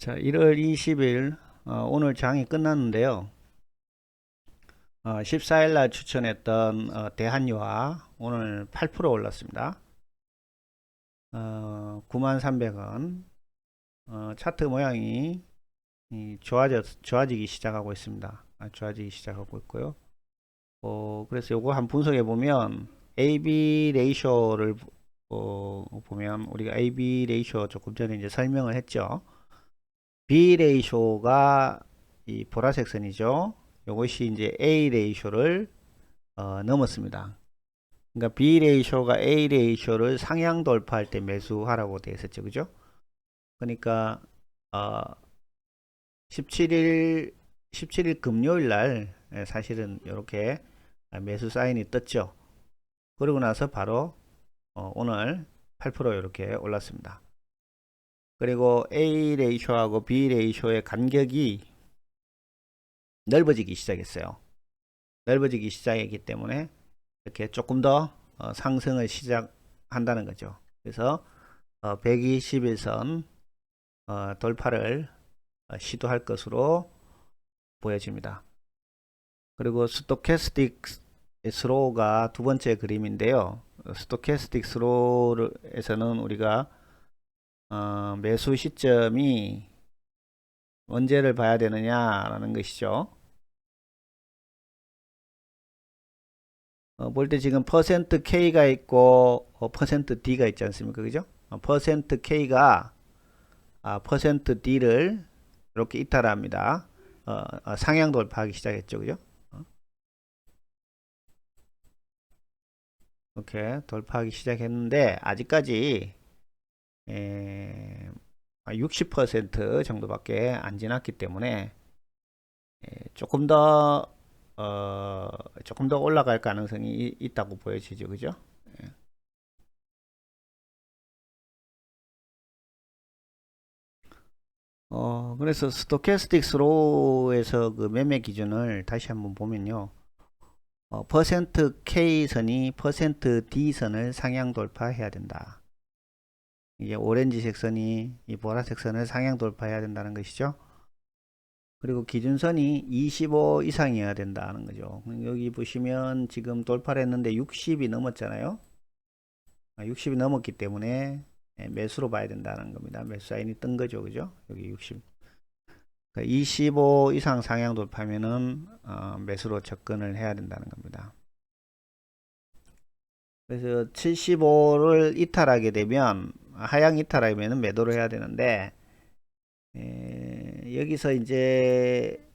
자, 1월 20일 어, 오늘 장이 끝났는데요. 어, 14일 날 추천했던 어, 대한유화 오늘 8% 올랐습니다. 어, 9300원 어, 차트 모양이 이, 좋아져, 좋아지기 시작하고 있습니다. 아, 좋아지기 시작하고 있고요. 어, 그래서 요거 한 분석해 보면 AB 레이쇼를 어, 보면 우리가 AB 레이쇼 조금 전에 이제 설명을 했죠. B 레이쇼가 이 보라색 선이죠. 이것이 이제 A 레이쇼를 어, 넘었습니다. 그러니까 B 레이쇼가 A 레이쇼를 상향 돌파할 때 매수하라고 되어 있었죠. 그죠? 그러니까 어, 17일 17일 금요일 날 예, 사실은 이렇게 매수 사인이 떴죠. 그러고 나서 바로 어, 오늘 8% 이렇게 올랐습니다. 그리고 A 레이쇼하고 B 레이쇼의 간격이 넓어지기 시작했어요. 넓어지기 시작했기 때문에 이렇게 조금 더 어, 상승을 시작한다는 거죠. 그래서 어, 121선 어, 돌파를 어, 시도할 것으로 보여집니다. 그리고 스토캐스틱 스로우가 두 번째 그림인데요. 스토캐스틱 스로우에서는 우리가 어, 매수 시점이 언제를 봐야 되느냐라는 것이죠. 어, 볼 때 지금 퍼센트 K가 있고 어, 퍼센트 D가 있지 않습니까? 그죠? 어, 퍼센트 K가 아, 퍼센트 D를 이렇게 이탈합니다. 어, 어, 상향 돌파하기 시작했죠. 그죠? 어. 이렇게 돌파하기 시작했는데 아직까지 에, 60% 정도밖에 안 지났기 때문에 에, 조금 더 어, 조금 더 올라갈 가능성이 이- 있다고 보여지죠, 그죠? 예. 어, 그래서 스토캐스틱 스로우에서 그 매매 기준을 다시 한번 보면요. 어, K 선이 D 선을 상향 돌파해야 된다. 이게 오렌지색 선이 이 보라색 선을 상향 돌파해야 된다는 것이죠. 그리고 기준선이 25 이상이어야 된다는 거죠. 여기 보시면 지금 돌파를 했는데 60이 넘었잖아요. 60이 넘었기 때문에 예, 매수로 봐야 된다는 겁니다. 매수 사인이 뜬 거죠. 그죠? 여기 60. 25 이상 상향 돌파면은 어, 매수로 접근을 해야 된다는 겁니다. 그래서 75를 이탈하게 되면 하향 이탈하면 매도를 해야 되는데 에, 여기서 이제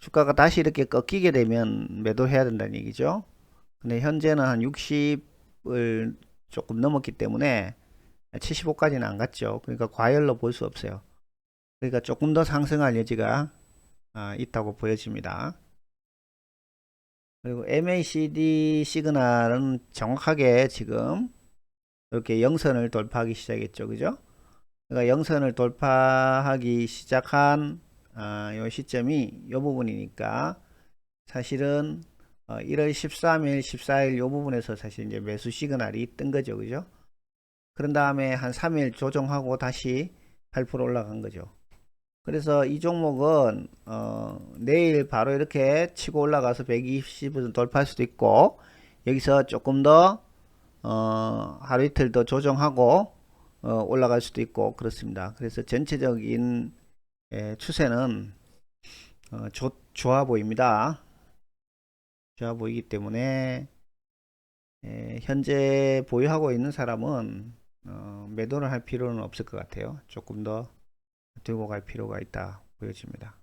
주가가 다시 이렇게 꺾이게 되면 매도해야 된다는 얘기죠. 근데 현재는 한 60을 조금 넘었기 때문에 75까지는 안 갔죠. 그러니까 과열로 볼 수 없어요. 그러니까 조금 더 상승할 여지가 아, 있다고 보여집니다. 그리고 MACD 시그널은 정확하게 지금 이렇게 영선을 돌파하기 시작했죠. 그죠? 그러니까 영선을 돌파하기 시작한 아, 요 시점이 요 부분이니까 사실은 어, 1월 13일, 14일 요 부분에서 사실 이제 매수 시그널이 뜬 거죠. 그죠? 그런 다음에 한 3일 조정하고 다시 8% 올라간 거죠. 그래서 이 종목은 어, 내일 바로 이렇게 치고 올라가서 120을 돌파할 수도 있고 여기서 조금 더 어, 하루 이틀 더 조정하고 어, 올라갈 수도 있고 그렇습니다. 그래서 전체적인 예, 추세는 어, 좋, 좋아 보입니다. 좋아 보이기 때문에 예, 현재 보유하고 있는 사람은 어, 매도를 할 필요는 없을 것 같아요. 조금 더 들고 갈 필요가 있다 보여집니다.